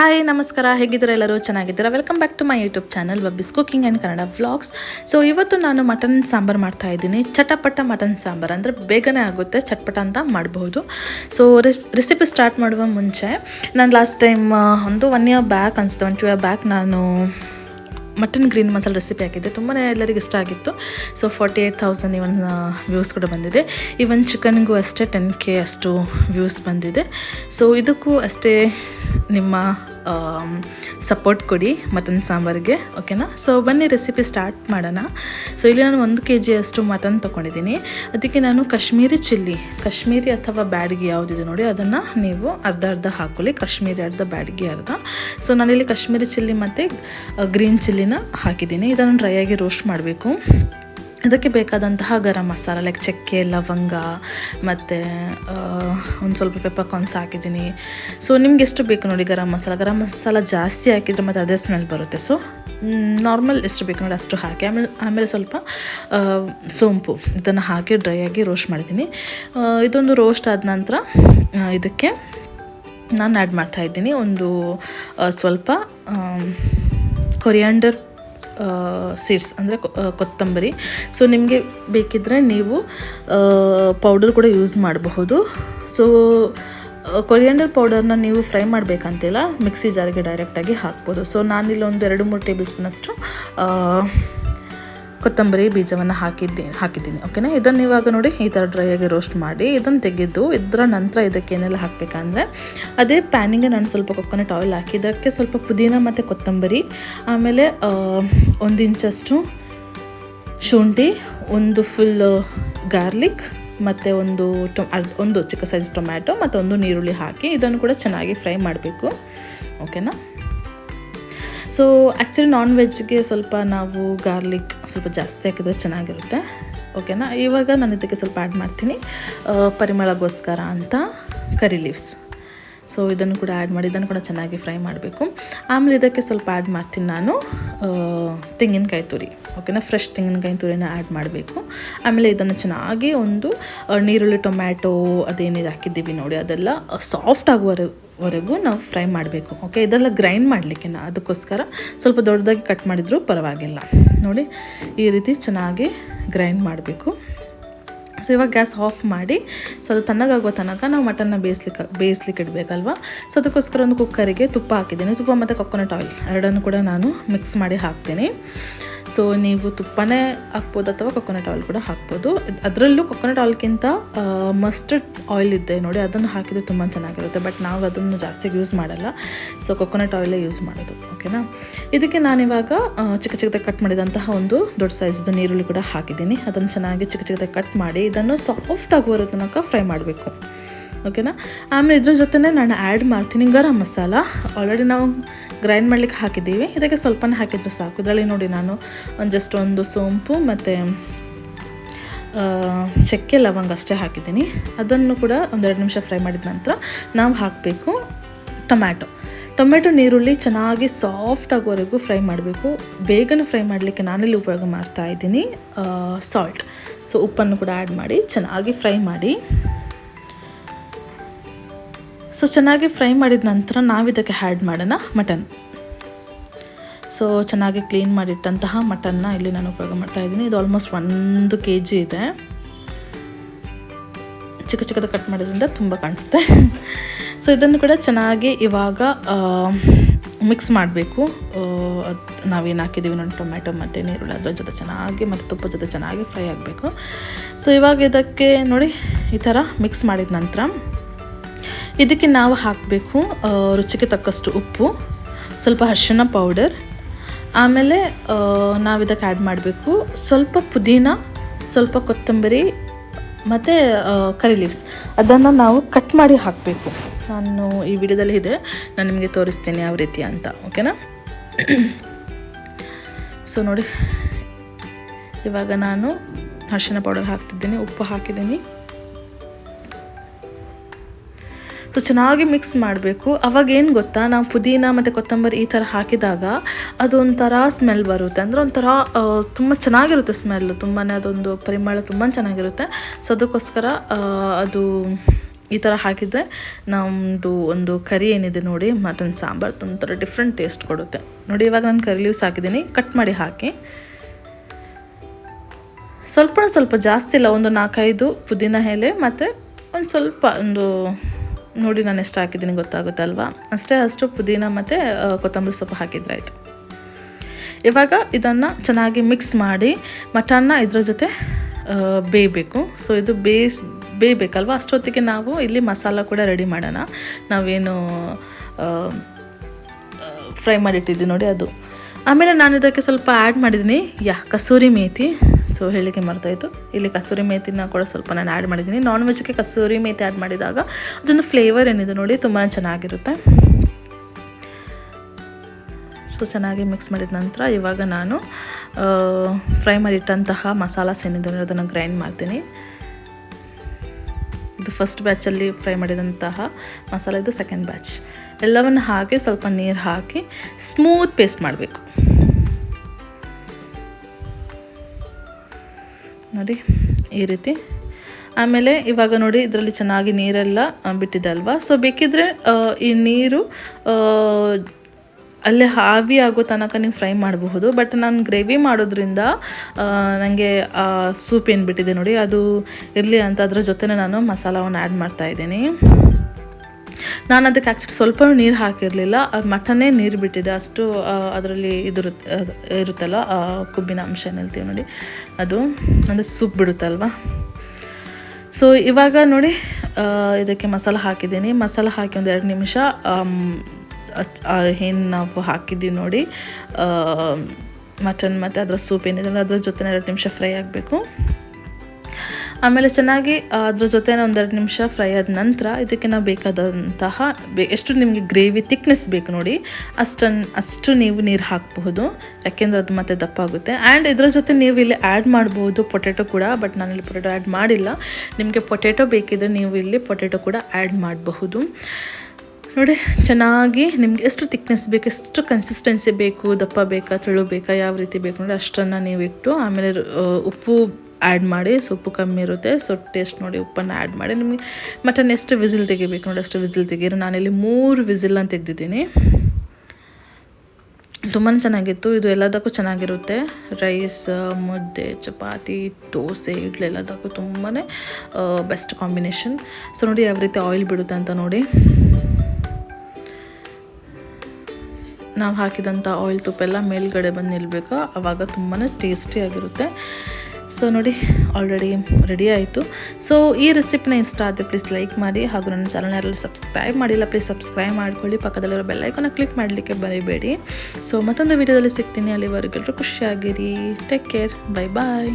Hi ನಮಸ್ಕಾರ. ಹೇಗಿದ್ದೀರಾ ಎಲ್ಲರೂ? ಚೆನ್ನಾಗಿದ್ದೀರಾ? Welcome back to my YouTube channel Bubbi's cooking and Kannada vlogs so ಇವತ್ತು ನಾನು ಮಟನ್ ಸಾಂಬಾರು ಮಾಡ್ತಾ ಇದ್ದೀನಿ. ಚಟಪಟ ಮಟನ್ ಸಾಂಬಾರು ಅಂದರೆ ಬೇಗನೆ ಆಗುತ್ತೆ, ಚಟ್ಪಟ ಅಂತ ಮಾಡಬಹುದು ಸೊ ರೆಸಿಪಿ ಸ್ಟಾರ್ಟ್ ಮಾಡುವ ಮುಂಚೆ, ನಾನು ಲಾಸ್ಟ್ ಟೈಮ್ ಒಂದು ಒನ್ ಇಯರ್ ಬ್ಯಾಕ್ ಅನಿಸುತ್ತೆ ಒನ್ ಟು ಇಯರ್ ಬ್ಯಾಕ್ ನಾನು ಮಟನ್ ಗ್ರೀನ್ ಮಸಾಲೆ ರೆಸಿಪಿ ಹಾಕಿದ್ದೆ. ತುಂಬಾ ಎಲ್ಲರಿಗೂ ಇಷ್ಟ ಆಗಿತ್ತು. So forty eight thousand even views ಕೂಡ ಬಂದಿದೆ. ಈವನ್ ಚಿಕನ್ಗೂ ಅಷ್ಟೇ ಟೆನ್ ಕೆ ಅಷ್ಟು ವ್ಯೂಸ್ ಬಂದಿದೆ. ಸೊ ಇದಕ್ಕೂ ಅಷ್ಟೇ ನಿಮ್ಮ ಸಪೋರ್ಟ್ ಕೊಡಿ ಮಟನ್ ಸಾಂಬಾರಿಗೆ ಓಕೆನಾ ಸೊ ಬನ್ನಿ ರೆಸಿಪಿ ಸ್ಟಾರ್ಟ್ ಮಾಡೋಣ. ಸೊ ಇಲ್ಲಿ ನಾನು ಒಂದು ಕೆ ಜಿಯಷ್ಟು ಮಟನ್ ತೊಗೊಂಡಿದ್ದೀನಿ. ಅದಕ್ಕೆ ನಾನು ಕಾಶ್ಮೀರಿ ಚಿಲ್ಲಿ ಕಾಶ್ಮೀರಿ ಅಥವಾ ಬ್ಯಾಡಗಿ ಯಾವುದಿದೆ ನೋಡಿ, ಅದನ್ನು ನೀವು ಅರ್ಧ ಅರ್ಧ ಹಾಕೊಳ್ಳಿ, ಕಾಶ್ಮೀರಿ ಅರ್ಧ, ಬ್ಯಾಡಗಿ ಅರ್ಧ. ಸೊ ನಾನಿಲ್ಲಿ ಕಾಶ್ಮೀರಿ ಚಿಲ್ಲಿ ಮತ್ತು ಗ್ರೀನ್ ಚಿಲ್ಲಿನ ಹಾಕಿದ್ದೀನಿ. ಇದನ್ನು ಡ್ರೈ ಆಗಿ ರೋಸ್ಟ್ ಮಾಡಬೇಕು. ಇದಕ್ಕೆ ಬೇಕಾದಂತಹ ಗರಂ ಮಸಾಲ ಲೈಕ್ ಚಕ್ಕೆ, ಲವಂಗ, ಮತ್ತು ಒಂದು ಸ್ವಲ್ಪ ಪೆಪ್ಪರ್ಕಾರ್ನ್ಸ್ ಹಾಕಿದ್ದೀನಿ. ಸೊ ನಿಮ್ಗೆ ಎಷ್ಟು ಬೇಕು ನೋಡಿ ಗರಂ ಮಸಾಲ? ಗರಂ ಮಸಾಲ ಜಾಸ್ತಿ ಹಾಕಿದರೆ ಮತ್ತು ಅದೇ ಸ್ಮೆಲ್ ಬರುತ್ತೆ. ಸೊ ನಾರ್ಮಲ್ ಎಷ್ಟು ಬೇಕು ನೋಡಿ ಅಷ್ಟು ಹಾಕಿ. ಆಮೇಲೆ ಆಮೇಲೆ ಸ್ವಲ್ಪ ಸೋಂಪು. ಇದನ್ನು ಹಾಕಿ ಡ್ರೈ ಆಗಿ ರೋಸ್ಟ್ ಮಾಡಿದ್ದೀನಿ ಇದೊಂದು ರೋಸ್ಟ್ ಆದ ನಂತರ ಇದಕ್ಕೆ ನಾನು ಆ್ಯಡ್ ಮಾಡ್ತಾ ಇದ್ದೀನಿ. ಒಂದು ಸ್ವಲ್ಪ ಕೊರಿಯಾಂಡರ್ ಸೀಡ್ಸ್ ಅಂದರೆ ಕೊತ್ತಂಬರಿ. ಸೊ ನಿಮಗೆ ಬೇಕಿದ್ದರೆ ನೀವು ಪೌಡರ್ ಕೂಡ ಯೂಸ್ ಮಾಡಬಹುದು. ಸೊ ಕೊರಿಯಂಡರ್ ಪೌಡರ್ನ ನೀವು ಫ್ರೈ ಮಾಡಬೇಕಂತಿಲ್ಲ, ಮಿಕ್ಸಿ ಜಾರಿಗೆ ಡೈರೆಕ್ಟಾಗಿ ಹಾಕ್ಬೋದು. ಸೊ ನಾನಿಲ್ಲಿ ಒಂದು ಎರಡು ಮೂರು ಟೇಬಲ್ ಸ್ಪೂನಷ್ಟು ಕೊತ್ತಂಬರಿ ಬೀಜವನ್ನು ಹಾಕಿದ್ದೆ, ಹಾಕಿದ್ದೀನಿ ಓಕೆನಾ ಇದನ್ನು ಇವಾಗ ನೋಡಿ ಈ ಥರ ಡ್ರೈ ಆಗಿ ರೋಸ್ಟ್ ಮಾಡಿ, ಇದನ್ನು ತೆಗೆದು ಇದರ ನಂತರ ಇದಕ್ಕೆ ಏನೆಲ್ಲ ಹಾಕಬೇಕಂದ್ರೆ ಅದೇ ಪ್ಯಾನಿಗೆ ನಾನು ಸ್ವಲ್ಪ ಕೊಕೊನಟ್ ಆಯಿಲ್ ಹಾಕಿ, ಇದಕ್ಕೆ ಸ್ವಲ್ಪ ಪುದೀನ ಮತ್ತು ಕೊತ್ತಂಬರಿ, ಆಮೇಲೆ ಒಂದು ಇಂಚಷ್ಟು ಶುಂಠಿ, ಒಂದು ಫುಲ್ ಗಾರ್ಲಿಕ್ ಮತ್ತು ಒಂದು ಟೊ ಒಂದು ಚಿಕ್ಕ ಸೈಜ್ ಟೊಮ್ಯಾಟೊ ಮತ್ತು ಒಂದು ನೀರುಳ್ಳಿ ಹಾಕಿ ಇದನ್ನು ಕೂಡ ಚೆನ್ನಾಗಿ ಫ್ರೈ ಮಾಡಬೇಕು ಓಕೆನಾ ಸೊ ಆ್ಯಕ್ಚುಲಿ ನಾನ್ ವೆಜ್ಗೆ ಸ್ವಲ್ಪ ನಾವು ಗಾರ್ಲಿಕ್ ಸ್ವಲ್ಪ ಜಾಸ್ತಿ ಹಾಕಿದ್ರೆ ಚೆನ್ನಾಗಿರುತ್ತೆ. ಓಕೆನಾ ಇವಾಗ ನಾನು ಇದಕ್ಕೆ ಸ್ವಲ್ಪ ಆ್ಯಡ್ ಮಾಡ್ತೀನಿ. ಪರಿಮಳಗೋಸ್ಕರ ಅಂತ ಕರಿ ಲೀವ್ಸ್ ಸೊ ಇದನ್ನು ಕೂಡ ಆ್ಯಡ್ ಮಾಡಿ, ಇದನ್ನು ಕೂಡ ಚೆನ್ನಾಗಿ ಫ್ರೈ ಮಾಡಬೇಕು. ಆಮೇಲೆ ಇದಕ್ಕೆ ಸ್ವಲ್ಪ ಆ್ಯಡ್ ಮಾಡ್ತೀನಿ ನಾನು ತೆಂಗಿನಕಾಯಿ ತುರಿ. ಓಕೆನಾ ಫ್ರೆಶ್ ತೆಂಗಿನಕಾಯಿ ತುರಿನ ಆ್ಯಡ್ ಮಾಡಬೇಕು. ಆಮೇಲೆ ಇದನ್ನು ಚೆನ್ನಾಗಿ ಒಂದು ನೀರುಳ್ಳಿ ಟೊಮ್ಯಾಟೊ ಅದೇನಿದು ಹಾಕಿದ್ದೀವಿ ನೋಡಿ, ಅದೆಲ್ಲ ಸಾಫ್ಟ್ ಆಗುವವರೆಗೂ ವರೆಗೂ ನಾವು ಫ್ರೈ ಮಾಡಬೇಕು. ಓಕೆ ಇದೆಲ್ಲ ಗ್ರೈಂಡ್ ಮಾಡಲಿಕ್ಕೆ ಅದಕ್ಕೋಸ್ಕರ ಸ್ವಲ್ಪ ದೊಡ್ಡದಾಗಿ ಕಟ್ ಮಾಡಿದರೂ ಪರವಾಗಿಲ್ಲ. ನೋಡಿ, ಈ ರೀತಿ ಚೆನ್ನಾಗಿ ಗ್ರೈಂಡ್ ಮಾಡಬೇಕು. ಸೊ ಇವಾಗ ಗ್ಯಾಸ್ ಆಫ್ ಮಾಡಿ ಸೊ ಅದು ತಣ್ಣಗಾಗೋ ತನಕ ನಾವು ಮಟನ್ನ ಬೇಯಿಸ್ಲಿಕ್ಕೆ ಬೇಯಿಸ್ಲಿಕ್ಕೆ ಇಡಬೇಕಲ್ವಾ? ಸೊ ಅದಕ್ಕೋಸ್ಕರ ಒಂದು ಕುಕ್ಕರಿಗೆ ತುಪ್ಪ ಹಾಕಿದ್ದೀನಿ. ತುಪ್ಪ ಮತ್ತು ಕೊಕೊನಟ್ ಆಯಿಲ್ ಎರಡನ್ನು ಕೂಡ ನಾನು ಮಿಕ್ಸ್ ಮಾಡಿ ಹಾಕ್ತೀನಿ. ಸೊ ನೀವು ತುಪ್ಪನೇ ಹಾಕ್ಬೋದು ಅಥವಾ ಕೊಕೊನಟ್ ಆಯಿಲ್ ಕೂಡ ಹಾಕ್ಬೋದು. ಅದರಲ್ಲೂ ಕೊಕೊನಟ್ ಆಯಿಲ್ಗಿಂತ ಮಸ್ಟರ್ಡ್ ಆಯಿಲ್ ಇದೆ ನೋಡಿ, ಅದನ್ನು ಹಾಕಿದರೆ ತುಂಬ ಚೆನ್ನಾಗಿರುತ್ತೆ. ಬಟ್ ನಾವು ಅದನ್ನು ಜಾಸ್ತಿ ಯೂಸ್ ಮಾಡಲ್ಲ. ಸೊ ಕೊಕೊನಟ್ ಆಯಿಲೇ ಯೂಸ್ ಮಾಡೋದು. ಓಕೆನಾ ಇದಕ್ಕೆ ನಾನಿವಾಗ ಇವಾಗ ಚಿಕ್ಕ ಚಿಕ್ಕದಾಗಿ ಕಟ್ ಮಾಡಿದಂತಹ ಒಂದು ದೊಡ್ಡ ಸೈಜ್ದು ನೀರುಳ್ಳಿ ಕೂಡ ಹಾಕಿದ್ದೀನಿ. ಅದನ್ನು ಚೆನ್ನಾಗಿ ಚಿಕ್ಕ ಚಿಕ್ಕದಾಗಿ ಕಟ್ ಮಾಡಿ, ಇದನ್ನು ಸಾಫ್ಟ್ ಬರೋ ತನಕ ಫ್ರೈ ಮಾಡಬೇಕು. ಓಕೆನಾ ಆಮೇಲೆ ಇದ್ರ ಜೊತೆನೇ ನಾನು ಆ್ಯಡ್ ಮಾಡ್ತೀನಿ ಗರಂ ಮಸಾಲ. ಆಲ್ರೆಡಿ ನಾವು ಗ್ರೈಂಡ್ ಮಾಡ್ಲಿಕ್ಕೆ ಹಾಕಿದ್ದೀವಿ. ಇದಕ್ಕೆ ಸ್ವಲ್ಪನೇ ಹಾಕಿದ್ರೆ ಸಾಕು. ಇದರಲ್ಲಿ ನೋಡಿ ನಾನು ಒಂದು ಜಸ್ಟ್ ಒಂದು ಸೋಂಪು ಮತ್ತು ಚಕ್ಕೆ ಲವಂಗ ಅಷ್ಟೇ ಹಾಕಿದ್ದೀನಿ. ಅದನ್ನು ಕೂಡ ಒಂದೆರಡು ನಿಮಿಷ ಫ್ರೈ ಮಾಡಿದ ನಂತರ ನಾವು ಹಾಕಬೇಕು ಟೊಮ್ಯಾಟೊ. ಟೊಮೆಟೊ ನೀರುಳ್ಳಿ ಚೆನ್ನಾಗಿ ಸಾಫ್ಟ್ ಆಗೋವರೆಗೂ ಫ್ರೈ ಮಾಡಬೇಕು. ಬೇಗನೆ ಫ್ರೈ ಮಾಡಲಿಕ್ಕೆ ನಾನಿಲ್ಲಿ ಉಪಯೋಗ ಮಾಡ್ತಾ ಇದ್ದೀನಿ ಸಾಲ್ಟ್ ಸೊ ಉಪ್ಪನ್ನು ಕೂಡ ಆ್ಯಡ್ ಮಾಡಿ ಚೆನ್ನಾಗಿ ಫ್ರೈ ಮಾಡಿ. ಸೊ ಚೆನ್ನಾಗಿ ಫ್ರೈ ಮಾಡಿದ ನಂತರ ನಾವು ಇದಕ್ಕೆ ಆ್ಯಡ್ ಮಾಡೋಣ ಮಟನ್ ಸೊ ಚೆನ್ನಾಗಿ ಕ್ಲೀನ್ ಮಾಡಿಟ್ಟಂತಹ ಮಟನ್ನ ಇಲ್ಲಿ ನಾನು ಉಪಯೋಗ ಮಾಡ್ತಾ ಇದ್ದೀನಿ. ಇದು ಆಲ್ಮೋಸ್ಟ್ ಒಂದು ಕೆ ಜಿ ಇದೆ. ಚಿಕ್ಕ ಚಿಕ್ಕದ ಕಟ್ ಮಾಡೋದ್ರಿಂದ ತುಂಬ ಕಾಣಿಸುತ್ತೆ. ಸೊ ಇದನ್ನು ಕೂಡ ಚೆನ್ನಾಗಿ ಇವಾಗ ಮಿಕ್ಸ್ ಮಾಡಬೇಕು. ನಾವೇನು ಹಾಕಿದ್ದೀವಿ ನೋಡಿ ಟೊಮ್ಯಾಟೊ ಮತ್ತು ನೀರುಳ್ಳಿ, ಅದರ ಜೊತೆ ಚೆನ್ನಾಗಿ ಮತ್ತು ತುಪ್ಪದ ಜೊತೆ ಚೆನ್ನಾಗಿ ಫ್ರೈ ಆಗಬೇಕು. ಸೊ ಇವಾಗ ಇದಕ್ಕೆ ನೋಡಿ, ಈ ಥರ ಮಿಕ್ಸ್ ಮಾಡಿದ ನಂತರ ಇದಕ್ಕೆ ನಾವು ಹಾಕಬೇಕು ರುಚಿಗೆ ತಕ್ಕಷ್ಟು ಉಪ್ಪು, ಸ್ವಲ್ಪ ಅರಿಶಿನ ಪೌಡರ್ ಆಮೇಲೆ ನಾವು ಇದಕ್ಕೆ ಆ್ಯಡ್ ಮಾಡಬೇಕು ಸ್ವಲ್ಪ ಪುದೀನ, ಸ್ವಲ್ಪ ಕೊತ್ತಂಬರಿ, ಮತ್ತು ಕರಿ ಲೀವ್ಸ್ ಅದನ್ನು ನಾವು ಕಟ್ ಮಾಡಿ ಹಾಕಬೇಕು. ನಾನು ಈ ವಿಡಿಯೋದಲ್ಲಿ ಇದೆ, ನಾನು ನಿಮಗೆ ತೋರಿಸ್ತೀನಿ ಯಾವ ರೀತಿ ಅಂತ ಓಕೆನಾ ಸೊ ನೋಡಿ. ಇವಾಗ ನಾನು ಅರಿಶಿಣ ಪೌಡರ್ ಹಾಕ್ತಿದ್ದೀನಿ, ಉಪ್ಪು ಹಾಕಿದ್ದೀನಿ. ಸೊ ಚೆನ್ನಾಗಿ ಮಿಕ್ಸ್ ಮಾಡಬೇಕು. ಅವಾಗ ಏನು ಗೊತ್ತಾ? ನಾವು ಪುದೀನ ಮತ್ತು ಕೊತ್ತಂಬರಿ ಈ ಥರ ಹಾಕಿದಾಗ ಅದೊಂಥರ ಸ್ಮೆಲ್ ಬರುತ್ತೆ. ಅಂದರೆ ಒಂಥರ ತುಂಬ ಚೆನ್ನಾಗಿರುತ್ತೆ ಸ್ಮೆಲ್ಲು ತುಂಬಾ ಅದೊಂದು ಪರಿಮಳ ತುಂಬ ಚೆನ್ನಾಗಿರುತ್ತೆ. ಸೊ ಅದಕ್ಕೋಸ್ಕರ ಅದು ಈ ಥರ ಹಾಕಿದರೆ ನಮ್ಮದು ಒಂದು ಕರಿ ಏನಿದೆ ನೋಡಿ ಮತ್ತೊಂದು ಸಾಂಬಾರು ಒಂಥರ ಡಿಫ್ರೆಂಟ್ ಟೇಸ್ಟ್ ಕೊಡುತ್ತೆ. ನೋಡಿ, ಇವಾಗ ನಾನು ಕರಿ ಲೀವ್ಸ್ ಹಾಕಿದ್ದೀನಿ. ಕಟ್ ಮಾಡಿ ಹಾಕಿ. ಸ್ವಲ್ಪ ಸ್ವಲ್ಪ ಜಾಸ್ತಿ ಇಲ್ಲ. ಒಂದು ನಾಲ್ಕೈದು ಪುದೀನ ಎಲೆ ಮತ್ತು ಒಂದು ಸ್ವಲ್ಪ ಒಂದು ನೋಡಿ ನಾನು ಎಷ್ಟು ಹಾಕಿದ್ದೀನಿ ಗೊತ್ತಾಗುತ್ತೆ ಅಲ್ವಾ ಅಷ್ಟೇ ಅಷ್ಟು ಪುದೀನ ಮತ್ತು ಕೊತ್ತಂಬರಿ ಸೊಪ್ಪು ಹಾಕಿದ್ರೆ ಆಯಿತು ಇವಾಗ ಇದನ್ನು ಚೆನ್ನಾಗಿ ಮಿಕ್ಸ್ ಮಾಡಿ ಮಟನ್ನ ಇದ್ರ ಜೊತೆ ಬೇಯಬೇಕು. ಸೊ ಇದು ಬೇಯಿಸ್, ಬೇಯಬೇಕಲ್ವ? ಅಷ್ಟೊತ್ತಿಗೆ ನಾವು ಇಲ್ಲಿ ಮಸಾಲ ಕೂಡ ರೆಡಿ ಮಾಡೋಣ. ನಾವೇನು ಫ್ರೈ ಮಾಡಿಟ್ಟಿದ್ದೀವಿ ನೋಡಿ ಅದು. ಆಮೇಲೆ ನಾನು ಇದಕ್ಕೆ ಸ್ವಲ್ಪ ಆ್ಯಡ್ ಮಾಡಿದ್ದೀನಿ, ಯಾ, ಕಸೂರಿ ಮೇಥಿ ಸೊ ಹೇಳಿಕೆ ಮರ್ತಾಯಿತ್ತು ಇಲ್ಲಿ ಕಸೂರಿ ಮೇಥಿನ ಕೂಡ ಸ್ವಲ್ಪ ನಾನು ಆ್ಯಡ್ ಮಾಡಿದ್ದೀನಿ. ನಾನ್ ವೆಜ್ಗೆ ಕಸೂರಿ ಮೇಥಿ ಆ್ಯಡ್ ಮಾಡಿದಾಗ ಅದೊಂದು ಫ್ಲೇವರ್ ಏನಿದೆ ನೋಡಿ ತುಂಬಾ ಚೆನ್ನಾಗಿರುತ್ತೆ. ಸೊ ಚೆನ್ನಾಗಿ ಮಿಕ್ಸ್ ಮಾಡಿದ ನಂತರ ಇವಾಗ ನಾನು ಫ್ರೈ ಮಾಡಿಟ್ಟಂತಹ ಮಸಾಲಾಸ್ ಏನಿದೆ ಅದನ್ನು ಗ್ರೈಂಡ್ ಮಾಡ್ತೀನಿ. ಇದು ಫಸ್ಟ್ ಬ್ಯಾಚಲ್ಲಿ ಫ್ರೈ ಮಾಡಿದಂತಹ ಮಸಾಲೆ, ಇದು ಸೆಕೆಂಡ್ ಬ್ಯಾಚ್ ಎಲ್ಲವನ್ನು ಹಾಕಿ ಸ್ವಲ್ಪ ನೀರು ಹಾಕಿ ಸ್ಮೂತ್ ಪೇಸ್ಟ್ ಮಾಡಬೇಕು. ನೋಡಿ ಈ ರೀತಿ. ಆಮೇಲೆ ಇವಾಗ ನೋಡಿ ಇದರಲ್ಲಿ ಚೆನ್ನಾಗಿ ನೀರೆಲ್ಲ ಬಿಟ್ಟಿದೆ ಅಲ್ವಾ? ಸೊ ಬೇಕಿದ್ರೆ ಈ ನೀರು ಅಲ್ಲೇ ಹಾವಿ ಆಗೋ ತನಕ ನೀವು ಫ್ರೈ ಮಾಡಬಹುದು. ಬಟ್ ನಾನು ಗ್ರೇವಿ ಮಾಡೋದ್ರಿಂದ ನನಗೆ ಸೂಪ್ ಏನು ಬಿಟ್ಟಿದೆ ನೋಡಿ, ಅದು ಇರಲಿ ಅಂತ ಅದ್ರ ಜೊತೆನೇ ನಾನು ಮಸಾಲವನ್ನು ಆ್ಯಡ್ ಮಾಡ್ತಾ ಇದ್ದೀನಿ. ನಾನು ಅದಕ್ಕೆ ಆ್ಯಕ್ಚುಲಿ ಸ್ವಲ್ಪ ನೀರು ಹಾಕಿರಲಿಲ್ಲ. ಮಟನೇ ನೀರು ಬಿಟ್ಟಿದೆ. ಅಷ್ಟು ಅದರಲ್ಲಿ ಇದು ಇರುತ್ತಲ್ಲ ಕೊಬ್ಬಿನ ಅಂಶ ಹೇಳ್ತೀವಿ ನೋಡಿ. ಅದು, ಅಂದರೆ ಸೂಪ್ ಬಿಡುತ್ತಲ್ವಾ? ಸೊ ಇವಾಗ ನೋಡಿ ಇದಕ್ಕೆ ಮಸಾಲ ಹಾಕಿದ್ದೀನಿ. ಮಸಾಲ ಹಾಕಿ ಒಂದು ಎರಡು ನಿಮಿಷ ಏನು ನಾವು ಹಾಕಿದ್ದೀವಿ ನೋಡಿ ಮಟನ್ ಮತ್ತು ಅದರ ಸೂಪ್ ಏನಿದೆ ಅದ್ರ ಜೊತೆ ಎರಡು ನಿಮಿಷ ಫ್ರೈ ಆಗಬೇಕು. ಆಮೇಲೆ ಚೆನ್ನಾಗಿ ಅದ್ರ ಜೊತೆ ಒಂದೆರಡು ನಿಮಿಷ ಫ್ರೈ ಆದ ನಂತರ ಇದಕ್ಕೆ ನಾವು ಬೇಕಾದಂತಹ ಎಷ್ಟು ನಿಮಗೆ ಗ್ರೇವಿ ತಿಕ್ನೆಸ್ ಬೇಕು ನೋಡಿ ಅಷ್ಟನ್ನು ಅಷ್ಟು ನೀವು ನೀರು ಹಾಕಬಹುದು. ಯಾಕೆಂದರೆ ಅದು ಮತ್ತೆ ದಪ್ಪ ಆಗುತ್ತೆ ಆ್ಯಂಡ್ ಇದರ ಜೊತೆ ನೀವು ಇಲ್ಲಿ ಆ್ಯಡ್ ಮಾಡ್ಬೋದು ಪೊಟೆಟೊ ಕೂಡ ಬಟ್ ನಾನಿಲ್ಲಿ ಪೊಟೆಟೊ ಆ್ಯಡ್ ಮಾಡಿಲ್ಲ. ನಿಮಗೆ ಪೊಟೆಟೊ ಬೇಕಿದ್ರೆ ನೀವು ಇಲ್ಲಿ ಪೊಟೆಟೊ ಕೂಡ ಆ್ಯಡ್ ಮಾಡಬಹುದು. ನೋಡಿ, ಚೆನ್ನಾಗಿ ನಿಮಗೆ ಎಷ್ಟು ತಿಕ್ನೆಸ್ ಬೇಕು, ಎಷ್ಟು ಕನ್ಸಿಸ್ಟೆನ್ಸಿ ಬೇಕು, ದಪ್ಪ ಬೇಕಾ, ತೆಳು ಬೇಕಾ, ಯಾವ ರೀತಿ ಬೇಕು ನೋಡಿ ಅಷ್ಟನ್ನು ನೀವು ಇಟ್ಟು ಆಮೇಲೆ ಉಪ್ಪು ಆ್ಯಡ್ ಮಾಡಿ, ಸೊಪ್ಪು ಕಮ್ಮಿ ಇರುತ್ತೆ. ಸೊ ಟೇಸ್ಟ್ ನೋಡಿ ಉಪ್ಪನ್ನು ಆ್ಯಡ್ ಮಾಡಿ. ನಿಮಗೆ ಮಟನ್ ಎಷ್ಟು ವಿಸಿಲ್ ತೆಗಿಬೇಕು ನೋಡಿ, ಅಷ್ಟು ವಿಸಿಲ್ ತೆಗೀರಿ. ನಾನಿಲ್ಲಿ ಮೂರು ವಿಸಿಲನ್ನು ತೆಗೆದಿದ್ದೀನಿ. ತುಂಬಾ ಚೆನ್ನಾಗಿತ್ತು. ಇದು ಎಲ್ಲದಕ್ಕೂ ಚೆನ್ನಾಗಿರುತ್ತೆ. ರೈಸ್ ಮುದ್ದೆ, ಚಪಾತಿ, ದೋಸೆ, ಇಡ್ಲಿ ಎಲ್ಲದಕ್ಕೂ ತುಂಬಾ ಬೆಸ್ಟ್ ಕಾಂಬಿನೇಷನ್ ಸೊ ನೋಡಿ ಯಾವ ರೀತಿ ಆಯಿಲ್ ಬಿಡುತ್ತೆ ಅಂತ ನೋಡಿ. ನಾವು ಹಾಕಿದಂಥ ಆಯಿಲ್ ತುಪ್ಪ ಎಲ್ಲ ಮೇಲ್ಗಡೆ ಬಂದು ನಿಲ್ಲಬೇಕು ಆವಾಗ ತುಂಬಾ ಟೇಸ್ಟಿಯಾಗಿರುತ್ತೆ ಸೊ ನೋಡಿ ಆಲ್ರೆಡಿ ರೆಡಿ ಆಯಿತು. ಸೊ ಈ ರೆಸಿಪಿನ ಇಷ್ಟ ಆದರೆ ಪ್ಲೀಸ್ ಲೈಕ್ ಮಾಡಿ ಹಾಗೂ ನನ್ನ ಚಾನಲ್ ಯಾರಲ್ಲಿ ಸಬ್ಸ್ಕ್ರೈಬ್ ಮಾಡಿಲ್ಲ ಪ್ಲೀಸ್ ಸಬ್ಸ್ಕ್ರೈಬ್ ಮಾಡ್ಕೊಳ್ಳಿ. ಪಕ್ಕದಲ್ಲಿರೋ ಬೆಲ್ಲೈಕನ್ನ ಕ್ಲಿಕ್ ಮಾಡಲಿಕ್ಕೆ ಬರೀಬೇಡಿ. ಸೊ ಮತ್ತೊಂದು ವೀಡಿಯೋದಲ್ಲಿ ಸಿಗ್ತೀನಿ. ಅಲ್ಲಿವರೆಗೆಲ್ಲರೂ ಖುಷಿಯಾಗಿರಿ. Take care bye bye